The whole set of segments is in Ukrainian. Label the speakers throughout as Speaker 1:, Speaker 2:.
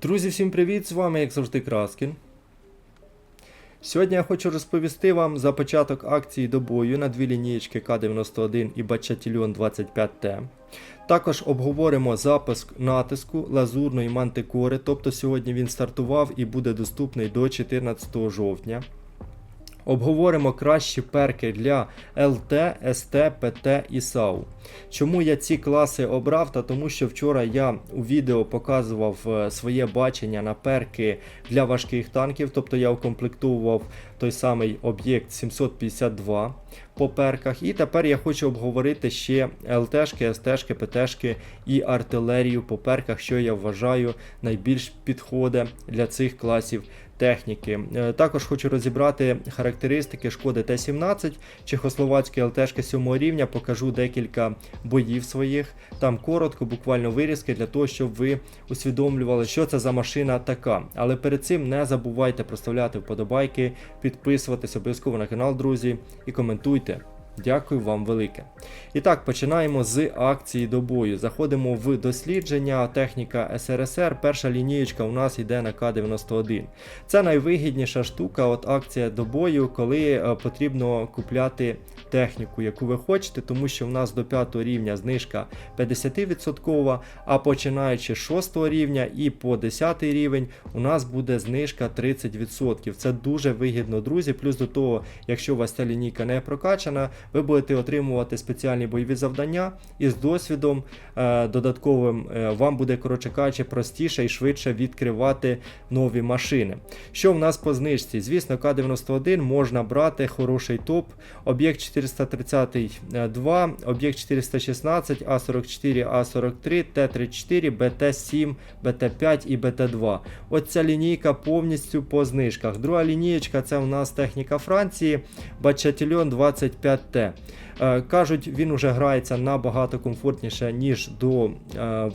Speaker 1: Друзі, всім привіт! З вами, як завжди, Краскін. Сьогодні я хочу розповісти вам за початок акції до бою на дві лінієчки К91 і Бачатільон 25Т. Також обговоримо запуск натиску лазурної мантикори, тобто сьогодні він стартував і буде доступний до 14 жовтня. Обговоримо кращі перки для ЛТ, СТ, ПТ і САУ. Чому я ці класи обрав? Та тому що вчора я у відео показував е, своє бачення на перки для важких танків, тобто я укомплектовував той самий об'єкт 752 по перках. І тепер я хочу обговорити ще ЛТшки, СТшки, ПТшки і артилерію по перках, що я вважаю найбільш підходить для цих класів техніки. Е, Також хочу розібрати характеристики шкоди Т-17, чехословацької ЛТшки 7 рівня, покажу декілька боїв своїх. Там коротко, буквально вирізки для того, щоб ви усвідомлювали, що це за машина така. Але перед цим не забувайте проставляти вподобайки, підписуватись обов'язково на канал, друзі, і коментуйте. Дякую вам велике. І так, починаємо з акції до бою. Заходимо в дослідження техніка СРСР. Перша лінієчка у нас йде на К-91. Це найвигідніша штука, от акція до бою, коли е, потрібно купляти техніку, яку ви хочете, тому що в нас до 5 рівня знижка 50%, а починаючи з 6 рівня і по 10 рівень у нас буде знижка 30%. Це дуже вигідно, друзі. Плюс до того, якщо у вас ця лінійка не прокачана, ви будете отримувати спеціальні бойові завдання, і з досвідом е, додатковим е, вам буде, коротше кажучи, простіше і швидше відкривати нові машини. Що в нас по знижці? Звісно, К-91 можна брати хороший топ. Об'єкт 432, об'єкт 416, А44, А43, Т-34, БТ-7, БТ-5 і БТ-2. Оця лінійка повністю по знижках. Друга лінієчка це у нас техніка Франції, Бачатільон 25Т. Е, Кажуть, він уже грається набагато комфортніше, ніж до е,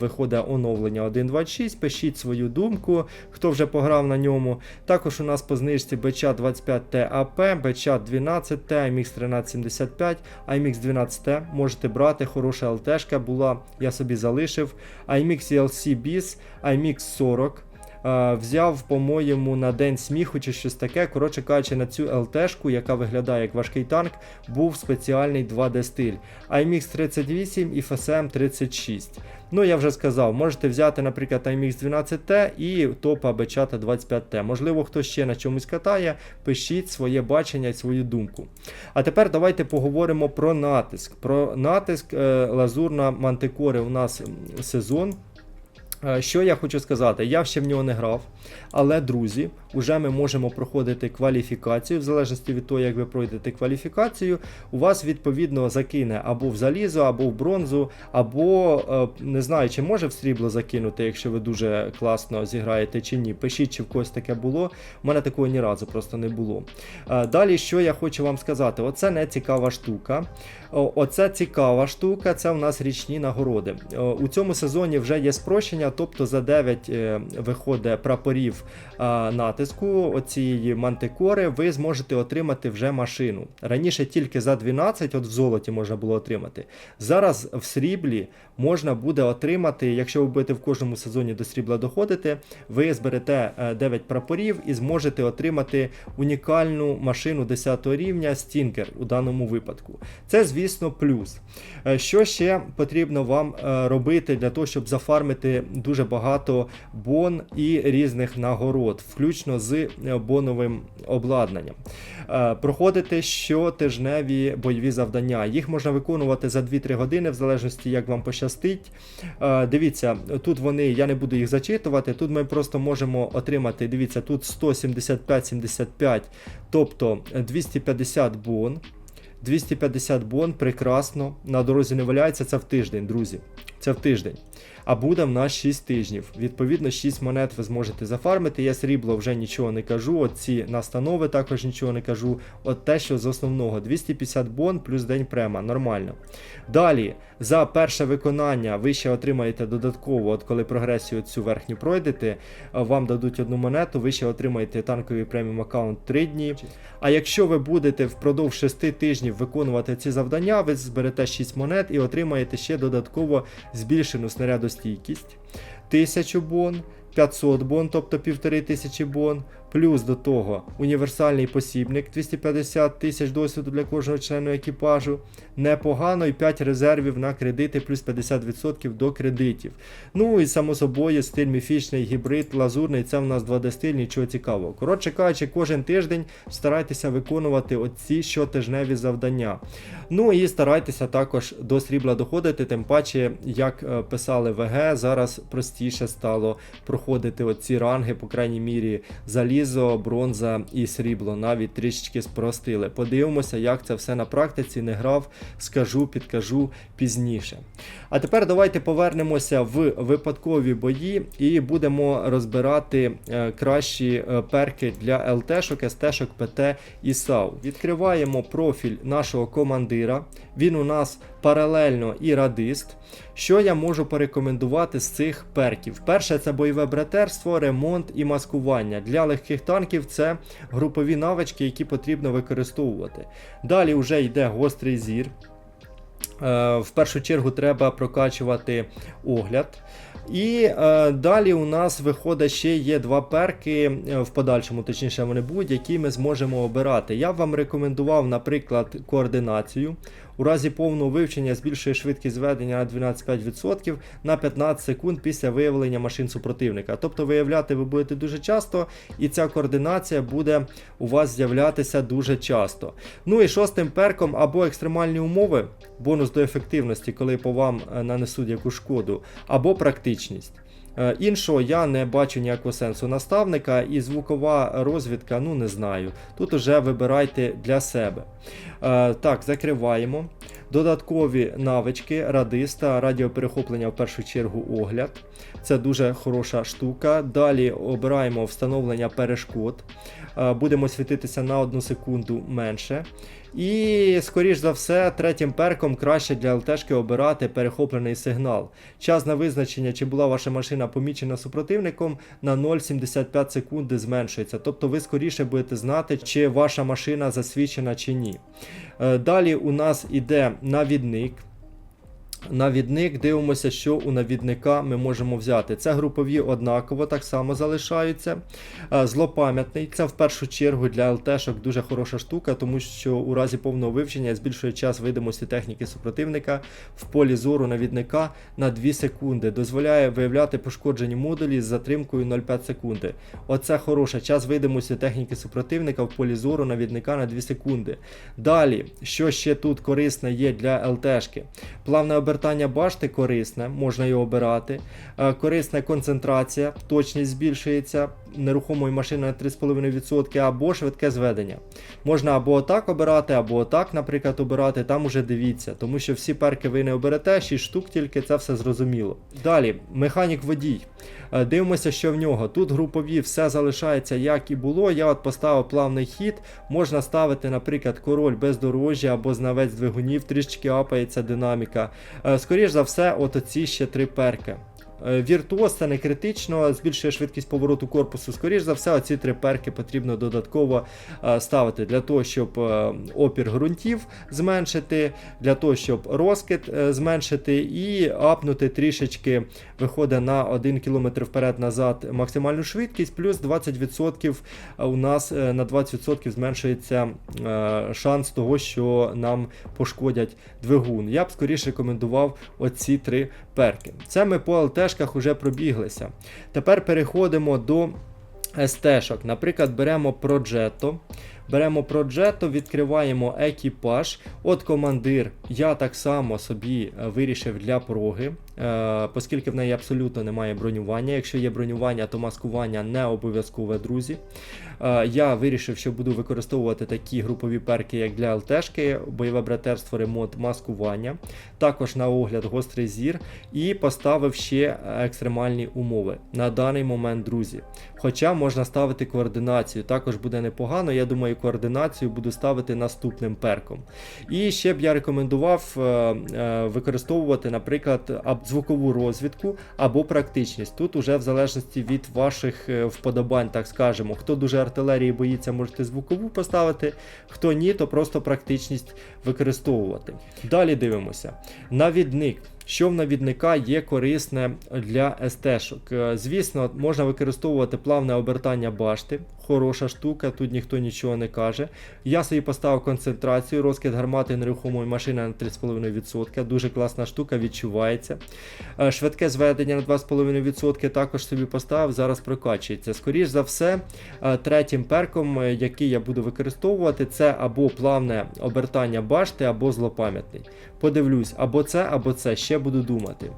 Speaker 1: виходу оновлення 1.26. Пишіть свою думку, хто вже пограв на ньому. Також у нас по знижці БЧ 25Т АП, БЧ 12Т, IMX 1375, IMX 12Т можете брати, хороша ЛТшка була, я собі залишив. IMX ELC BIS, IMX 40. Е, Взяв, по-моєму, на день сміху чи щось таке. Коротше кажучи, на цю ЛТшку, яка виглядає як важкий танк, був спеціальний 2D стиль. IMX 38 і FSM 36. Ну, я вже сказав, можете взяти, наприклад, IMX 12T і топа Бечата 25T. Можливо, хтось ще на чомусь катає, пишіть своє бачення і свою думку. А тепер давайте поговоримо про натиск. Про натиск е, лазурна мантикори у нас сезон. Е, Що я хочу сказати? Я ще в нього не грав, але друзі, вже ми можемо проходити кваліфікацію. В залежності від того, як ви пройдете кваліфікацію, у вас відповідно закине або в залізо, або в бронзу, або е, не знаю, чи може в срібло закинути, якщо ви дуже класно зіграєте чи ні. Пишіть, чи в когось таке було. У мене такого ні разу просто не було. Е, Далі, що я хочу вам сказати, оце не цікава штука. Оце цікава штука, це у нас річні нагороди. У цьому сезоні вже є спрощення, тобто за 9 е, виходить прапорів е, натиску оцієї мантикори, ви зможете отримати вже машину. Раніше тільки за 12, от в золоті можна було отримати. Зараз в сріблі можна буде отримати, якщо ви будете в кожному сезоні до срібла доходити, ви зберете е, 9 прапорів і зможете отримати унікальну машину 10 рівня Стінкер у даному випадку. Це, звісно, плюс. Е, Що ще потрібно вам е, робити для того, щоб зафармити дуже багато бон і різних нагород, включно з е, боновим обладнанням. Е, Проходити щотижневі бойові завдання. Їх можна виконувати за 2-3 години, в залежності, як вам пощастить. Е, Дивіться, тут вони, я не буду їх зачитувати. Тут ми просто можемо отримати. Дивіться, тут 175-75, тобто 250 бон. 250 бон, прекрасно. На дорозі не валяється, це в тиждень, друзі. Це в тиждень. А буде в нас 6 тижнів. Відповідно, 6 монет ви зможете зафармити. Я срібло вже нічого не кажу. От ці настанови також нічого не кажу. От те, що з основного 250 бон плюс день према. Нормально. Далі, за перше виконання ви ще отримаєте додатково, от коли прогресію цю верхню пройдете, вам дадуть одну монету, ви ще отримаєте танковий преміум аккаунт 3 дні. А якщо ви будете впродовж 6 тижнів виконувати ці завдання, ви зберете 6 монет і отримаєте ще додатково збільшену снарядостійкість, 1000 бон, 500 бон, тобто 1500 бон. Плюс до того універсальний посібник 250 тисяч досвіду для кожного члена екіпажу. Непогано і 5 резервів на кредити, плюс 50% до кредитів. Ну і само собою стиль міфічний, гібрид, лазурний, це в нас 2D стиль, нічого цікавого. Коротше кажучи, кожен тиждень старайтеся виконувати оці щотижневі завдання. Ну і старайтеся також до срібла доходити, тим паче, як е, писали ВГ, зараз простіше стало проходити оці ранги, по крайній мірі, залізо, бронза і срібло. Навіть трішечки спростили. Подивимося, як це все на практиці не грав, скажу, підкажу пізніше. А тепер давайте повернемося в випадкові бої і будемо розбирати е, кращі е, перки для ЛТшок, СТшок, ПТ і САУ. Відкриваємо профіль нашого командира. Він у нас паралельно і радист. Що я можу порекомендувати з цих перків? Перше, це бойове братерство, ремонт і маскування. Для легких танків це групові навички, які потрібно використовувати. Далі вже йде гострий зір. Е, В першу чергу треба прокачувати огляд. І е, далі у нас виходить ще є два перки, е, в подальшому, точніше, вони будуть, які ми зможемо обирати. Я б вам рекомендував, наприклад, координацію. У разі повного вивчення збільшує швидкість зведення на 12,5% на 15 секунд після виявлення машин супротивника. Тобто виявляти ви будете дуже часто, і ця координація буде у вас з'являтися дуже часто. Ну і шостим перком або екстремальні умови, бонус до ефективності, коли по вам е, нанесуть яку шкоду, або практичність. Е, Іншого я не бачу ніякого сенсу наставника і звукова розвідка, ну не знаю. Тут уже вибирайте для себе. Е, Так, закриваємо. Додаткові навички радиста, радіоперехоплення в першу чергу огляд. Це дуже хороша штука. Далі обираємо встановлення перешкод. Е, Будемо світитися на 1 секунду менше. І, скоріш за все, третім перком краще для ЛТшки обирати перехоплений сигнал. Час на визначення, чи була ваша машина помічена супротивником, на 0,75 секунди зменшується. Тобто ви скоріше будете знати, чи ваша машина засвідчена чи ні. Е, Далі у нас іде навідник. Навідник, дивимося, що у навідника ми можемо взяти. Це групові однаково так само залишаються. Е, Злопам'ятний це в першу чергу для ЛТшок дуже хороша штука, тому що у разі повного вивчення збільшує час видимості техніки супротивника в полі зору навідника на 2 секунди. Дозволяє виявляти пошкоджені модулі з затримкою 0,5 секунди. Оце хороше час видимості техніки супротивника в полі зору навідника на 2 секунди. Далі, що ще тут корисне є для ЛТшки? Плавне обертання башти корисне, можна його обирати. Е, Корисна концентрація, точність збільшується нерухомої машини на 3,5% або швидке зведення. Можна або отак обирати, або отак, наприклад, обирати. Там уже дивіться, тому що всі перки ви не оберете, 6 штук тільки це все зрозуміло. Далі, механік водій. Е, Дивимося, що в нього. Тут групові все залишається як і було. Я от поставив плавний хід. Можна ставити, наприклад, король бездорожжя або знавець двигунів, трішки апається динаміка. Е, Скоріш за все, от оці ще три перки. Е, Віртуоз це не критично, збільшує швидкість повороту корпусу. Скоріш за все, оці три перки потрібно додатково е, ставити для того, щоб е, опір ґрунтів зменшити, для того, щоб розкид зменшити і апнути трішечки виходить на 1 км вперед-назад максимальну швидкість, плюс 20% у нас на 20% зменшується шанс того, що нам пошкодять двигун. Я б скоріше рекомендував оці три перки. Це ми по ЛТшках уже пробіглися. Тепер переходимо до СТ-шок. Наприклад, беремо Progetto. Беремо Progetto, відкриваємо екіпаж. От командир я так само собі е, вирішив для проги, оскільки в неї абсолютно немає бронювання. Якщо є бронювання, то маскування не обов'язкове, друзі. Е, Я вирішив, що буду використовувати такі групові перки, як для ЛТшки, бойове братерство, ремонт, маскування. Також на огляд гострий зір. І поставив ще екстремальні умови на даний момент, друзі. Хоча можна ставити координацію, також буде непогано. Я думаю, координацію буду ставити наступним перком. І ще б я рекомендував е, е, використовувати, наприклад, звукову розвідку або практичність. Тут уже в залежності від ваших е, вподобань, так скажемо. Хто дуже артилерії боїться, можете звукову поставити, хто ні, то просто практичність використовувати. Далі дивимося. Навідник. Що в навідника є корисне для СТ-шок. Е, Звісно, можна використовувати плавне обертання башти. Хороша штука, тут ніхто нічого не каже. Я собі поставив концентрацію, розкид гармати нерухомої машини на 3,5%. Дуже класна штука, відчувається. Е, Швидке зведення на 2,5% також собі поставив, зараз прокачується. Скоріш за все, е, третім перком, який я буду використовувати, це або плавне обертання башти, або злопам'ятний. Подивлюсь, або це, або це, ще буду думати.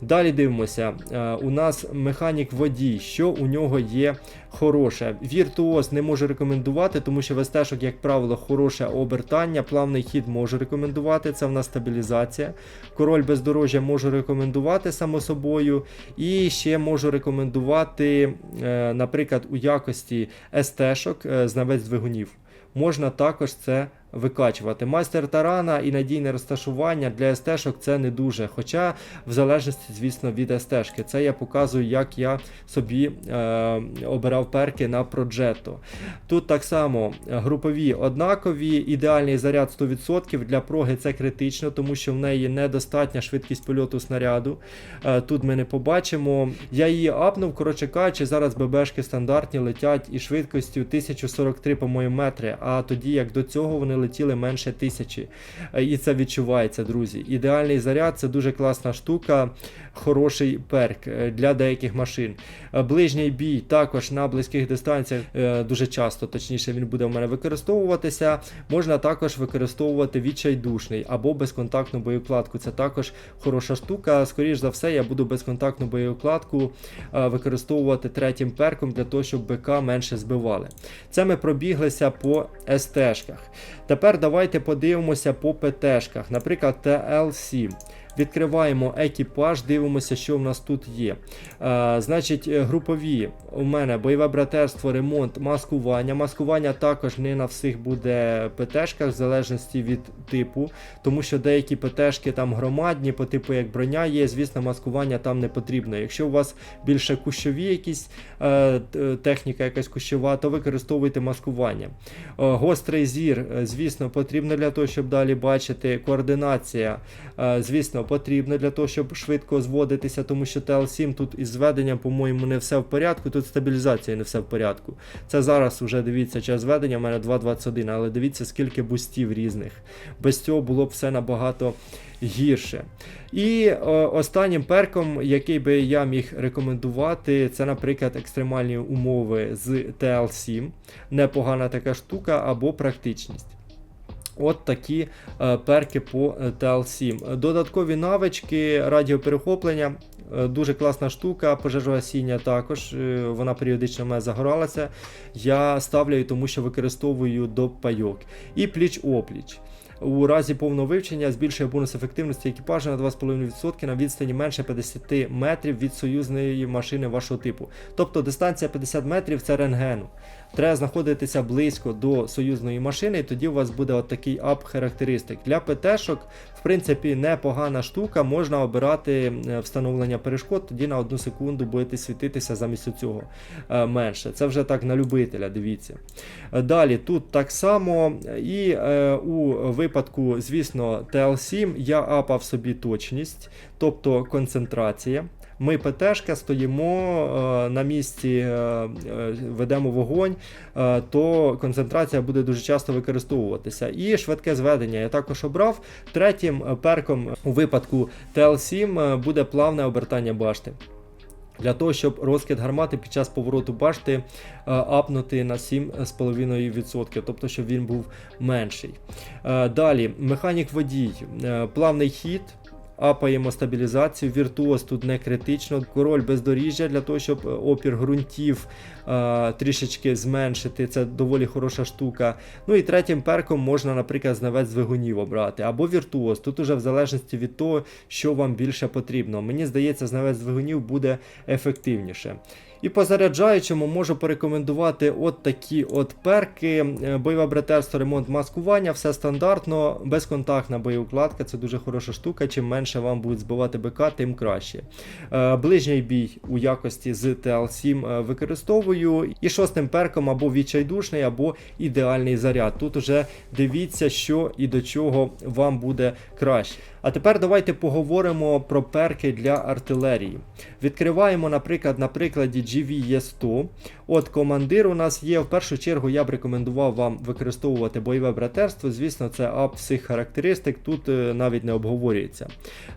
Speaker 1: Далі дивимося. е, У нас механік водій, що у нього є хороше. Віртуоз не можу рекомендувати, тому що в СТ-шок, як правило, хороше обертання, плавний хід можу рекомендувати, це в нас стабілізація. Король бездорожжя можу рекомендувати само собою. І ще можу рекомендувати, е, наприклад, у якості СТ-шок е, знавець двигунів. Можна також це викачувати. Майстер тарана і надійне розташування для СТ-шок це не дуже. Хоча, в залежності, звісно, від СТ-шки. Це я показую, як я собі е, обирав перки на Progetto. Тут так само групові однакові, ідеальний заряд 100%. Для проги це критично, тому що в неї недостатня швидкість польоту снаряду. Е, Тут ми не побачимо. Я її апнув, коротше кажучи, зараз ББшки стандартні летять і швидкістю 1043 по-моєму метри, а тоді як до цього вони летіли менше тисячі. Е, І це відчувається, друзі. Ідеальний заряд це дуже класна штука, хороший перк е, для деяких машин. Е, Ближній бій також на близьких дистанціях дуже часто, точніше, він буде в мене використовуватися. Можна також використовувати відчайдушний або безконтактну боєукладку. Це також хороша штука. Скоріш за все, я буду безконтактну боєукладку е, використовувати третім перком для того, щоб БК менше збивали. Це ми пробіглися по СТ-шках. Тепер давайте подивимося по ПТ-шках, наприклад, TL7. Відкриваємо екіпаж, дивимося, що в нас тут є. Е, значить, е, групові у мене бойове братерство, ремонт, маскування. Маскування також не на всіх буде ПТшках, в залежності від типу, тому що деякі ПТшки там громадні, по типу як броня є, звісно, маскування там не потрібно. Якщо у вас більше кущові якісь е, техніка якась кущова, то використовуйте маскування. Е, Гострий зір, звісно, потрібно для того, щоб далі бачити. Координація, е, звісно, потрібно для того, щоб швидко зводитися, тому що TL7 тут із зведенням, по-моєму, не все в порядку, тут стабілізація не все в порядку. Це зараз вже дивіться, час зведення в мене 2.21, але дивіться, скільки бустів різних. Без цього було б все набагато гірше. І е, останнім перком, який би я міг рекомендувати, це, наприклад, екстремальні умови з TL7. Непогана така штука або практичність. От такі е, перки по е, TL7. Додаткові навички, радіоперехоплення. е, Дуже класна штука, пожежогасіння також. е, Вона періодично в мене загоралася. Я ставлю, тому що використовую до пайок. І пліч-опліч. У разі повного вивчення збільшує бонус ефективності екіпажа на 2,5% на відстані менше 50 метрів від союзної машини вашого типу. Тобто дистанція 50 метрів це рентгену. Треба знаходитися близько до союзної машини, і тоді у вас буде от такий ап характеристик. Для ПТ-шок, в принципі, непогана штука. Можна обирати е, встановлення перешкод, тоді на одну секунду будете світитися замість цього е, менше. Це вже так на любителя, дивіться. Е, Далі тут так само. І е, у випадку, звісно, TL7 я апав собі точність, тобто концентрація. Ми ПТшка стоїмо е, на місці, е, е, ведемо вогонь, то концентрація буде дуже часто використовуватися. І швидке зведення я також обрав. Третім перком у випадку TL7 е, буде плавне обертання башти. Для того, щоб розкид гармати під час повороту башти апнути на 7,5%, тобто щоб він був менший. Далі, механік водій, плавний хід. Апаємо стабілізацію, віртуоз тут не критично. Король бездоріжжя для того, щоб е, опір ґрунтів трішечки зменшити. Це доволі хороша штука. Ну і третім перком можна, наприклад, знавець двигунів обрати. Або віртуоз. Тут уже в залежності від того, що вам більше потрібно. Мені здається, знавець двигунів буде ефективніше. І по заряджаючому можу порекомендувати от такі от перки. Е, Бойове братерство, ремонт маскування, все стандартно, безконтактна боєукладка, це дуже хороша штука. Чим менше вам будуть збивати БК, тим краще. Е, Ближній бій у якості з TL7 е, використовую. І шостим перком або відчайдушний, або ідеальний заряд. Тут уже дивіться, що і до чого вам буде краще. А тепер давайте поговоримо про перки для артилерії. Відкриваємо, наприклад, на прикладі GVE100. От командир у нас є. В першу чергу я б рекомендував вам використовувати бойове братерство. Звісно, це ап всіх характеристик, тут е, навіть не обговорюється.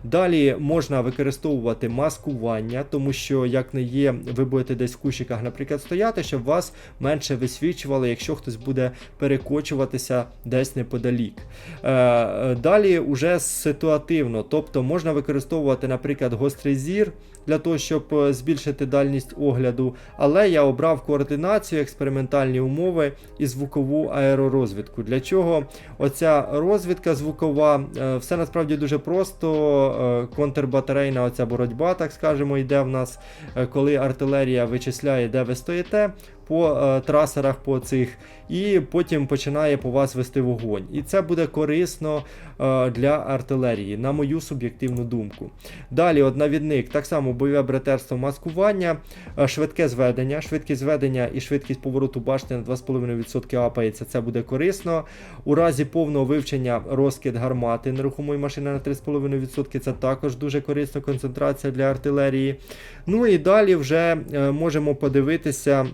Speaker 1: Далі можна використовувати маскування, тому що, як не є, ви будете десь в кущиках, наприклад, стояти, щоб вас менше висвічували, якщо хтось буде перекочуватися десь неподалік. Е, е, Далі уже ситуативно, тобто можна використовувати, наприклад, гострий зір для того, щоб е, збільшити дальність огляду, але я обрав координацію, експериментальні умови і звукову аеророзвідку. Для чого оця розвідка звукова, е, все насправді дуже просто. е, Контрбатарейна оця боротьба, так скажемо, йде в нас, коли артилерія вичисляє, де ви стоїте. По е, трасерах по цих, і потім починає по вас вести вогонь. І це буде корисно е, для артилерії, на мою суб'єктивну думку. Далі, от навідник, так само бойове братерство маскування, е, швидке зведення, швидкість зведення і швидкість повороту башти на 2,5% апається, це буде корисно. У разі повного вивчення розкид гармати нерухомої машини на 3,5% це також дуже корисна концентрація для артилерії. Ну і далі вже е, можемо подивитися.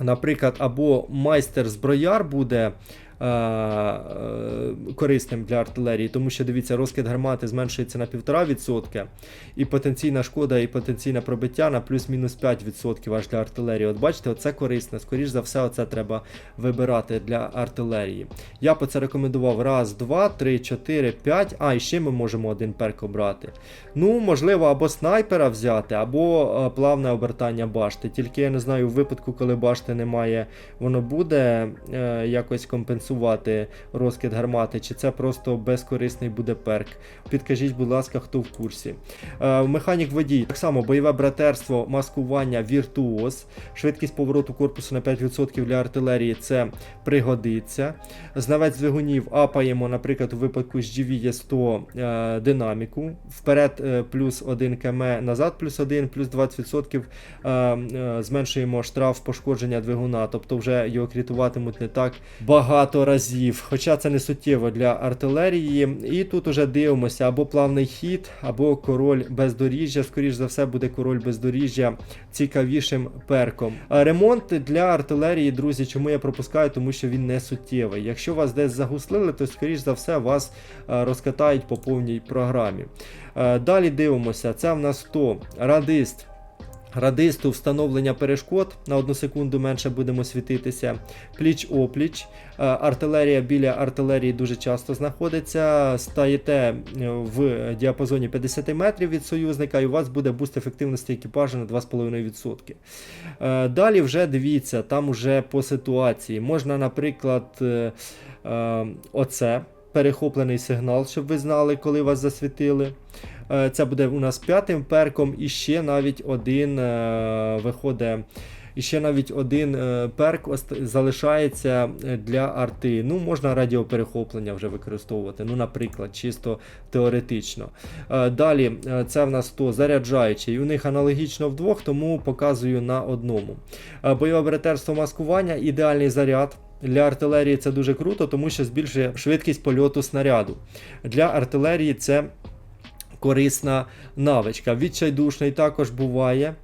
Speaker 1: Наприклад, або майстер-зброяр буде корисним для артилерії, тому що дивіться, розкид гармати зменшується на 1,5%, і потенційна шкода, і потенційне пробиття на плюс-мінус 5% аж для артилерії. От бачите, оце корисне. Скоріш за все, оце треба вибирати для артилерії. Я б це рекомендував раз, два, три, чотири, п'ять. А, і ще ми можемо один перк обрати. Ну, можливо, або снайпера взяти, або е, плавне обертання башти. Тільки я не знаю, в випадку, коли башти немає, воно буде е, якось компенсувати розкид гармати, чи це просто безкорисний буде перк. Підкажіть, будь ласка, хто в курсі. Е, механік водій, так само бойове братерство, маскування, віртуоз, швидкість повороту корпусу на 5% для артилерії це пригодиться. Знавець двигунів апаємо, наприклад, у випадку з GV 100 е, динаміку. Вперед е, плюс 1 км, назад плюс 1, плюс 20% е, е, зменшуємо штраф пошкодження двигуна, тобто вже його крітуватимуть не так багато разів. Хоча це не суттєво для артилерії. І тут уже дивимося або плавний хід, або король бездоріжжя. Скоріш за все, буде король бездоріжжя цікавішим перком. Ремонт для артилерії, друзі, чому я пропускаю? Тому що він не суттєвий. Якщо вас десь загуслили, то скоріш за все вас е, розкатають по повній програмі. Е, Далі дивимося, це в нас хто? Радист. Радисту встановлення перешкод на одну секунду менше будемо світитися. Пліч-опліч. Е, Артилерія біля артилерії дуже часто знаходиться. Стаєте е, в діапазоні 50 метрів від союзника, і у вас буде буст ефективності екіпажу на 2,5%. Е, Далі вже дивіться, там уже по ситуації. Можна, наприклад, оце перехоплений сигнал, щоб ви знали, коли вас засвітили. Е, Це буде у нас п'ятим перком, і ще навіть один е, виходить. І ще навіть один е, перк залишається для арти. Ну, можна радіоперехоплення вже використовувати. Ну, наприклад, чисто теоретично. Далі, це в нас то заряджаючий. У них аналогічно вдвох, тому показую на одному. Бойове братерство маскування, ідеальний заряд. Для артилерії це дуже круто, тому що збільшує швидкість польоту снаряду. Для артилерії це корисна навичка. Відчайдушний також буває.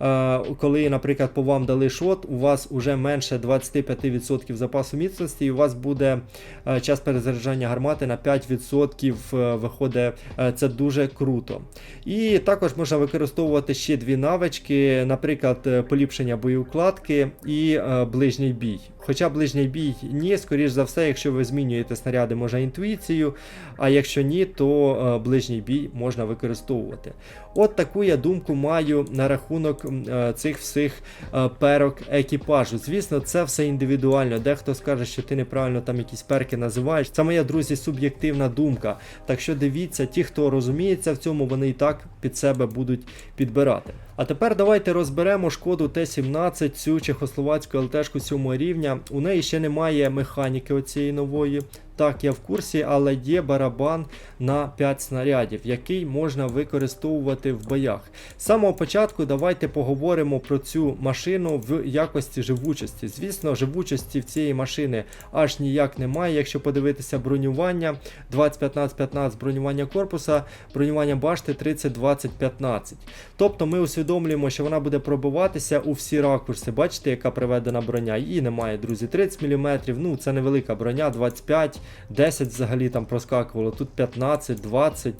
Speaker 1: Е, Коли, наприклад, по вам дали шот, у вас вже менше 25% запасу міцності, і у вас буде е, час перезаряджання гармати на 5% е, виходить. Це дуже круто. І також можна використовувати ще дві навички, наприклад, поліпшення боєукладки і ближній бій. Хоча ближній бій ні, скоріш за все, якщо ви змінюєте снаряди, можна інтуїцію, а якщо ні, то ближній бій можна використовувати. От таку я думку маю на рахунок е, цих всіх е, перок екіпажу. Звісно, це все індивідуально. Дехто скаже, що ти неправильно там якісь перки називаєш. Це моя, друзі, суб'єктивна думка. Так що дивіться, ті, хто розуміється в цьому, вони і так під себе будуть підбирати. А тепер давайте розберемо шкоду Т-17, цю чехословацьку ЛТшку 7 рівня. У неї ще немає механіки оцієї нової. Так, я в курсі, але є барабан на 5 снарядів, який можна використовувати в боях. З самого початку давайте поговоримо про цю машину в якості живучості. Звісно, живучості в цієї машини аж ніяк немає. Якщо подивитися бронювання 20-15-15 бронювання корпуса, бронювання башти 30-20-15. Тобто ми усвідомлюємо, що вона буде пробиватися у всі ракурси. Бачите, яка приведена броня? Її немає, друзі. 30 мм, ну це невелика броня, 25, 10 взагалі там проскакувало. Тут 15, 20,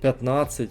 Speaker 1: 15.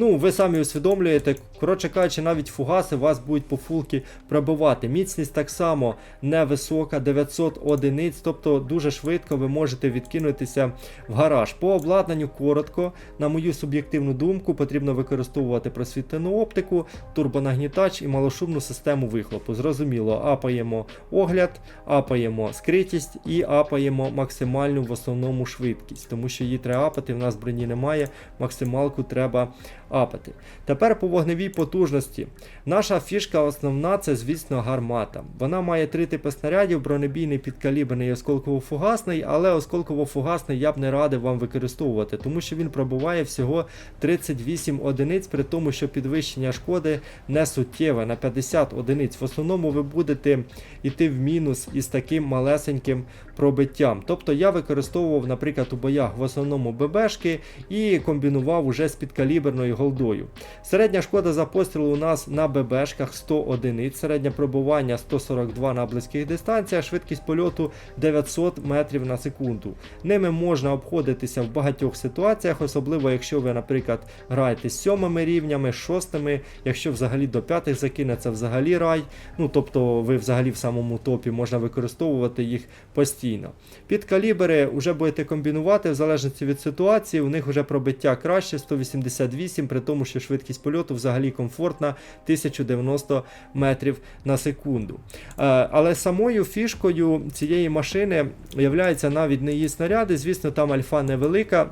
Speaker 1: Ну, ви самі усвідомлюєте, коротше кажучи, навіть фугаси вас будуть по фулки пробивати. Міцність так само невисока, 900 одиниць, тобто дуже швидко ви можете відкинутися в гараж. По обладнанню коротко, на мою суб'єктивну думку, потрібно використовувати просвітлену оптику, турбонагнітач і малошумну систему вихлопу. Зрозуміло, апаємо огляд, апаємо скритість і апаємо максимальну в основному швидкість, тому що її треба апати, в нас броні немає, максималку треба апати. Тепер по вогневій потужності. Наша фішка основна це, звісно, гармата. Вона має три типи снарядів: бронебійний, підкаліберний і осколково-фугасний, але осколково-фугасний я б не радив вам використовувати, тому що він пробуває всього 38 одиниць, при тому, що підвищення шкоди не суттєве на 50 одиниць. В основному ви будете йти в мінус із таким малесеньким пробиттям. Тобто я використовував, наприклад, у боях в основному ББшки і комбінував уже з підкаліберною голдою. Середня шкода за постріл у нас на ББшках 100 одиниць, середнє пробування 142 на близьких дистанціях, швидкість польоту 900 метрів на секунду. Ними можна обходитися в багатьох ситуаціях, особливо якщо ви, наприклад, граєте з сьомими рівнями, шостими, якщо взагалі до п'ятих закине, це взагалі рай. Ну тобто ви взагалі в самому топі можна використовувати їх постійно. Під калібри вже будете комбінувати в залежності від ситуації. У них вже пробиття краще 188, при тому, що швидкість польоту взагалі комфортна 1090 метрів на секунду. Е, Але самою фішкою цієї машини являється навіть не її снаряди. Звісно, там альфа невелика.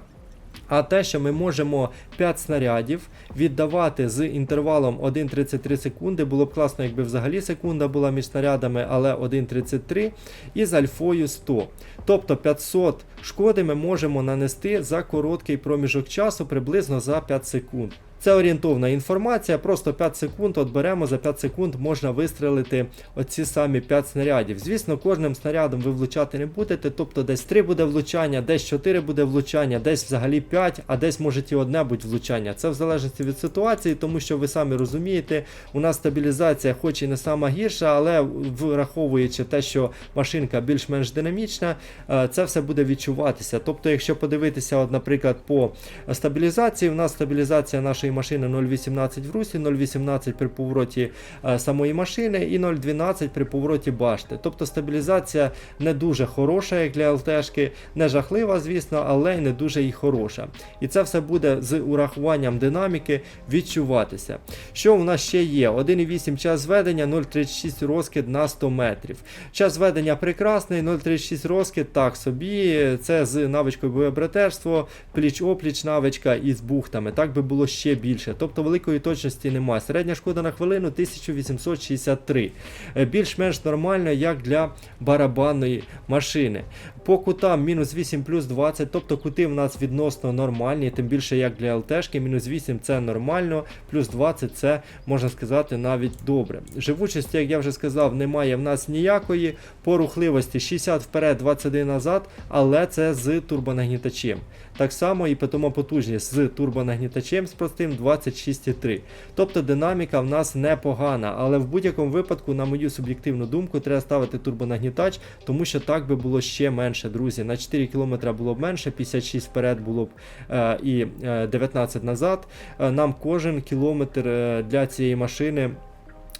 Speaker 1: А те, що ми можемо 5 снарядів віддавати з інтервалом 1,33 секунди, було б класно, якби взагалі секунда була між снарядами, але 1,33 і з альфою 100. Тобто 500 шкоди ми можемо нанести за короткий проміжок часу, приблизно за 5 секунд. Це орієнтовна інформація, просто 5 секунд от беремо, за 5 секунд можна вистрелити оці самі 5 снарядів. Звісно, кожним снарядом ви влучати не будете, тобто десь 3 буде влучання, десь 4 буде влучання, десь взагалі 5, а десь може і одне бути влучання. Це в залежності від ситуації, тому що ви самі розумієте, у нас стабілізація, хоч і не сама гірша, але враховуючи те, що машинка більш-менш динамічна, е, це все буде відчуватися. Тобто, якщо подивитися, от, наприклад, по стабілізації, у нас стабілізація нашої машини 0,18 в русі, 0,18 при повороті е, самої машини і 0,12 при повороті башти. Тобто стабілізація не дуже хороша, як для ЛТшки, не жахлива, звісно, але й не дуже і хороша. І це все буде з урахуванням динаміки відчуватися. Що у нас ще є? 1,8 час зведення, 0,36 розкид на 100 метрів. Час зведення прекрасний, 0,36 розкид, так собі. Це з навичкою боєбратерство, пліч-опліч навичка і з бухтами. Так би було ще більше. Тобто великої точності немає. Середня шкода на хвилину 1863. Е, Більш-менш нормально, як для барабанної машини. По кутам мінус 8 плюс 20, тобто кути в нас відносно нормальні, тим більше як для ЛТшки, мінус 8 це нормально, плюс 20 це можна сказати навіть добре. Живучості, як я вже сказав, немає в нас ніякої. По рухливості 60 вперед, 21 назад, але це з турбонагнітачем. Так само і питома потужність з турбонагнітачем з простим 26,3. Тобто динаміка в нас непогана, але в будь-якому випадку, на мою суб'єктивну думку, треба ставити турбонагнітач, тому що так би було ще менше, друзі. На 4 км було б менше, 56 вперед було б е, і е, 19 назад. Е, нам кожен кілометр е, для цієї машини.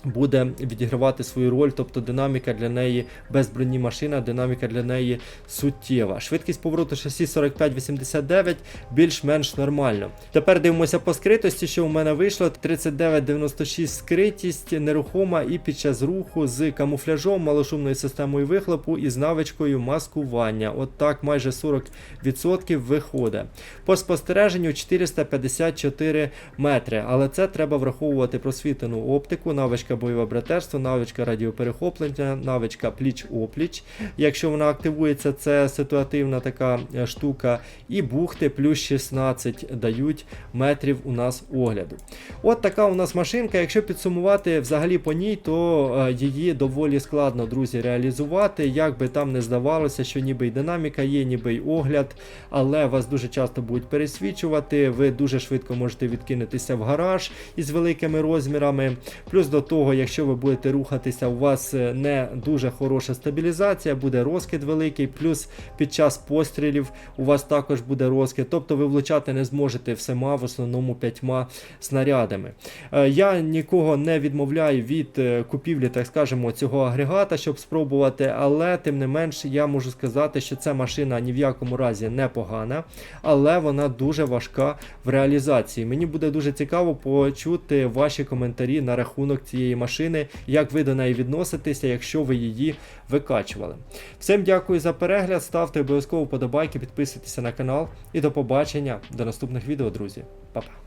Speaker 1: Буде відігравати свою роль, тобто динаміка для неї без броні машина, динаміка для неї суттєва. Швидкість повороту шасі 45-89 більш-менш нормально. Тепер дивимося по скритості, що у мене вийшло. 39-96 скритість нерухома і під час руху з камуфляжом, малошумною системою вихлопу і з навичкою маскування. От так майже 40% виходить. По спостереженню 454 метри, але це треба враховувати просвітлену оптику, навички навичка бойове братерство, навичка радіоперехоплення, навичка пліч-опліч. Якщо вона активується, це ситуативна така е, штука. І бухти плюс 16 дають метрів у нас огляду. От така у нас машинка. Якщо підсумувати взагалі по ній, то е, її доволі складно, друзі, реалізувати. Як би там не здавалося, що ніби й динаміка є, ніби й огляд, але вас дуже часто будуть пересвічувати. Ви дуже швидко можете відкинутися в гараж із великими розмірами. Плюс до того, якщо ви будете рухатися, у вас е, не дуже хороша стабілізація, буде розкид великий, плюс під час пострілів у вас також буде розкид. Тобто ви влучати не зможете всіма, в основному п'ятьма снарядами. Е, Я нікого не відмовляю від е, купівлі, так скажемо, цього агрегата, щоб спробувати, але тим не менш я можу сказати, що ця машина ні в якому разі не погана, але вона дуже важка в реалізації. Мені буде дуже цікаво почути ваші коментарі на рахунок цієї машини, як ви до неї відноситеся, якщо ви її викачували. Всім дякую за перегляд, ставте обов'язково подобайки, підписуйтеся на канал і до побачення до наступних відео, друзі. Па-па.